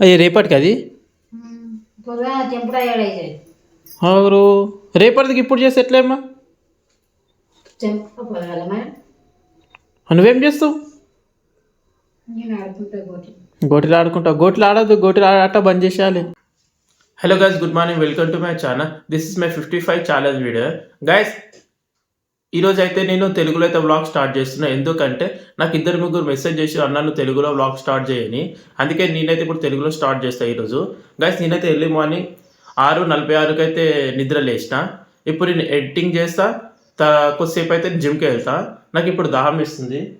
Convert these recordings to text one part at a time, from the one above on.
అయ్యి రేపటికి అది? ఎవరు రేపటికి ఇప్పుడు చేస్తే ఎట్లేమ్మా? నువ్వేం చేస్తావు? నేను ఆడుకుంటా కోటి గోటిలు ఆడుకుంటావు గోటిలు ఆడద్దు గోటిలు ఆట బంద్ చేసేయాలి. Hello guys good morning welcome to my channel this is my fifty five challenge video guys ఈరోజు అయితే నేను తెలుగులో అయితే బ్లాగ్ స్టార్ట్ చేస్తున్నా. ఎందుకంటే నాకు ఇద్దరు ముగ్గురు మెసేజ్ చేసి అన్నాను తెలుగులో బ్లాగ్ స్టార్ట్ చేయని. అందుకే నేనైతే ఇప్పుడు తెలుగులో స్టార్ట్ చేస్తాను ఈరోజు గైస్ నేనైతే ఎర్లీ మార్నింగ్ ఆరు నలభై ఆరుకి అయితే నిద్ర లేచిన. ఇప్పుడు నేను ఎడిటింగ్ చేస్తా త- కొద్దిసేపు అయితే జిమ్కి వెళ్తా. నాకు ఇప్పుడు దాహం ఇస్తుంది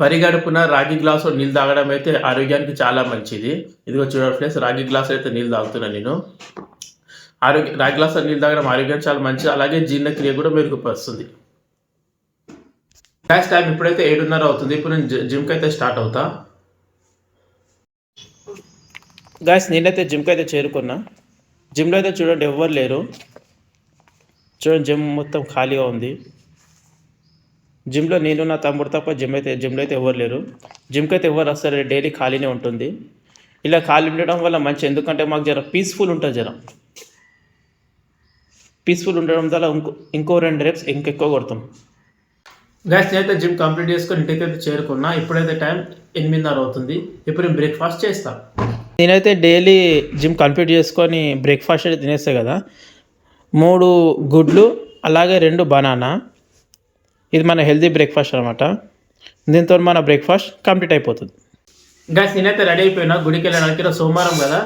పరిగడుపున రాగి గ్లాసు నీళ్ళు తాగడం అయితే ఆరోగ్యానికి చాలా మంచిది. ఇదిగో చూడండి ఫ్రెండ్స్ రాగి గ్లాస్ అయితే నీళ్ళు తాగుతున్నాను నేను. ఆరోగ్య రాగి గ్లాస్ నీళ్ళు తాగడం ఆరోగ్యానికి చాలా మంచిది. అలాగే జీర్ణక్రియ కూడా మెరుగుపరుస్తుంది. గ్యాస్ టైం ఇప్పుడైతే ఏడున్నర అవుతుంది. ఇప్పుడు నేను జిమ్కి అయితే స్టార్ట్ అవుతా. గాయస్ నేనైతే జిమ్కి అయితే చేరుకున్నా. జిమ్లో అయితే చూడండి ఎవ్వరు లేరు. చూడండి జిమ్ మొత్తం ఖాళీగా ఉంది. జిమ్లో నేను నా తమ్ముడు తప్ప జిమ్ అయితే జిమ్లో అయితే ఎవరు లేరు. జిమ్కి అయితే ఎవరు వస్తారు డైలీ ఖాళీనే ఉంటుంది. ఇలా ఖాళీ ఉండడం వల్ల మంచి ఎందుకంటే మాకు జర పీస్ఫుల్ ఉంటుంది జర. పీస్ఫుల్ ఉండడం వల్ల ఇంకో ఇంకో రెండు రేప్స్ ఇంకెక్కువ కొడతాం. గ్యాస్ నేనైతే జిమ్ కంప్లీట్ చేసుకొని ఇంటికి అయితే చేరుకున్నా. ఇప్పుడైతే టైం ఎనిమిదిన్నర అవుతుంది. ఇప్పుడు నేను బ్రేక్ఫాస్ట్ చేస్తా. నేనైతే డైలీ జిమ్ కంప్లీట్ చేసుకొని బ్రేక్ఫాస్ట్ అయితే తినేస్తాయి కదా. మూడు గుడ్లు అలాగే రెండు బనానా. ఇది మన హెల్తీ బ్రేక్ఫాస్ట్ అనమాట దీంతో మన బ్రేక్ఫాస్ట్ కంప్లీట్ అయిపోతుంది. గాయస్ నేనైతే రెడీ అయిపోయినా. గుడికి వెళ్ళడానికి ఈరోజు సోమవారం కదా.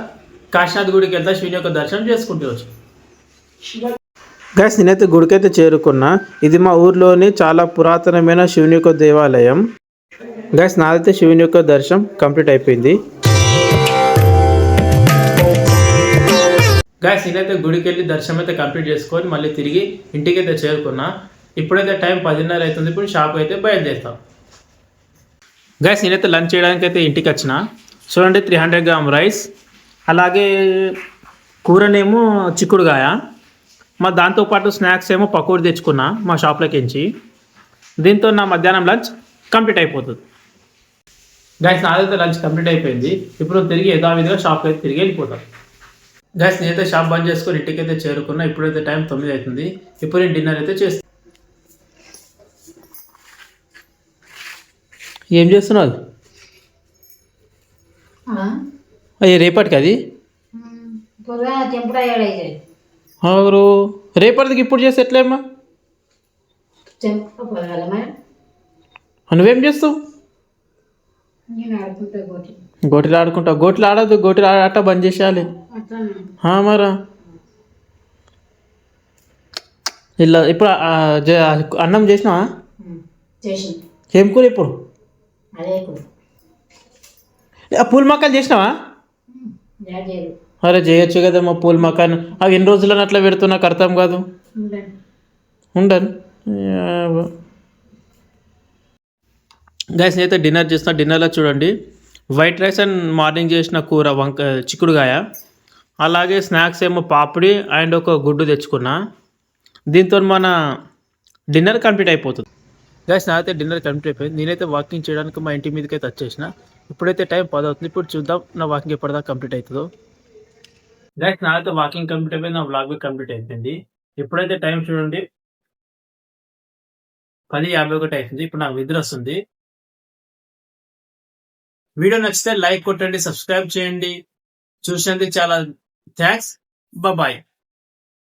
కాశీనాథ్ గుడికి వెళ్తా శివుని యొక్క దర్శనం చేసుకుంటూ వచ్చు. గాయస్ నేనైతే గుడికి అయితే చేరుకున్నా. ఇది మా ఊర్లోని చాలా పురాతనమైన శివుని యొక్క దేవాలయం. గాయస్ నాదైతే శివుని యొక్క దర్శనం కంప్లీట్ అయిపోయింది. గాయస్ నేనైతే గుడికి వెళ్ళి దర్శనం అయితే కంప్లీట్ చేసుకొని మళ్ళీ తిరిగి ఇంటికి అయితే చేరుకున్నా. ఇప్పుడైతే టైం పదిన్నర అవుతుంది. ఇప్పుడు షాప్ అయితే బయలుదేరుతాం. గైస్ నేనైతే లంచ్ చేయడానికి అయితే ఇంటికి వచ్చిన. చూడండి త్రీ హండ్రెడ్ గ్రామ్ రైస్ అలాగే కూరనేమో చిక్కుడుగాయ మా దాంతోపాటు స్నాక్స్ ఏమో పకోడీ తెచ్చుకున్నా మా షాప్లోకి ఎంచి దీంతో నా మధ్యాహ్నం లంచ్ కంప్లీట్ అయిపోతుంది. గైస్ నాదైతే లంచ్ కంప్లీట్ అయిపోయింది. ఇప్పుడు తిరిగి యథావిధిగా షాప్కి అయితే తిరిగి వెళ్ళిపోతాం. గైస్ నేనైతే షాప్ బంద్ చేసుకొని ఇంటికి అయితే చేరుకున్నా. ఇప్పుడైతే టైం తొమ్మిది అవుతుంది. ఇప్పుడు నేను డిన్నర్ అయితే చేస్తాను ఏం చేస్తున్నావు? అయ్యి రేపటికి అది? ఎవరు రేపటికి ఇప్పుడు చేస్తే ఎట్లేమ్మా? నువ్వేం చేస్తావు? గోటిలు ఆడుకుంటావు గోటిలు ఆడద్దు గోటిలు ఆట బంద్ చేసేయాలి. మరా. ఇలా ఇప్పుడు అన్నం చేసినావా? చేసి ఏం కూర ఇప్పుడు? పూల మకాలు చేసినావా? అరే చేయొచ్చు కదమ్మా పూల మకాన్. అవి ఎన్ని రోజులని అట్లా పెడుతూ నాకు అర్థం కాదు. ఉండను. గైస్ నేనైతే డిన్నర్ చేసిన డిన్నర్లో చూడండి. వైట్ రైస్ అండ్ మార్నింగ్ చేసిన కూర వంక చిక్కుడుగాయ అలాగే స్నాక్స్ ఏమో పాపిడి అండ్ ఒక గుడ్డు తెచ్చుకున్నా. దీంతో మన డిన్నర్ కంప్లీట్ అయిపోతుంది. గైస్ నాకైతే డిన్నర్ కంప్లీట్ అయిపోయింది. నేనైతే వాకింగ్ చేయడానికి మా ఇంటి మీదకి అయితే వచ్చేసిన ఇప్పుడైతే టైం పది అవుతుంది ఇప్పుడు చూద్దాం నా వాకింగ్ ఎప్పటిదాకా కంప్లీట్ అవుతుందో. గైస్ నాకైతే వాకింగ్ కంప్లీట్ అయిపోయింది. నా బ్లాగ్ కంప్లీట్ అయిపోయింది. ఇప్పుడైతే టైం చూడండి పది యాభై ఒకటి అవుతుంది ఇప్పుడు నాకు నిద్ర వస్తుంది. వీడియో నచ్చితే లైక్ కొట్టండి సబ్స్క్రైబ్ చేయండి. చూసినందుకు చాలా థ్యాంక్స్ బాయ్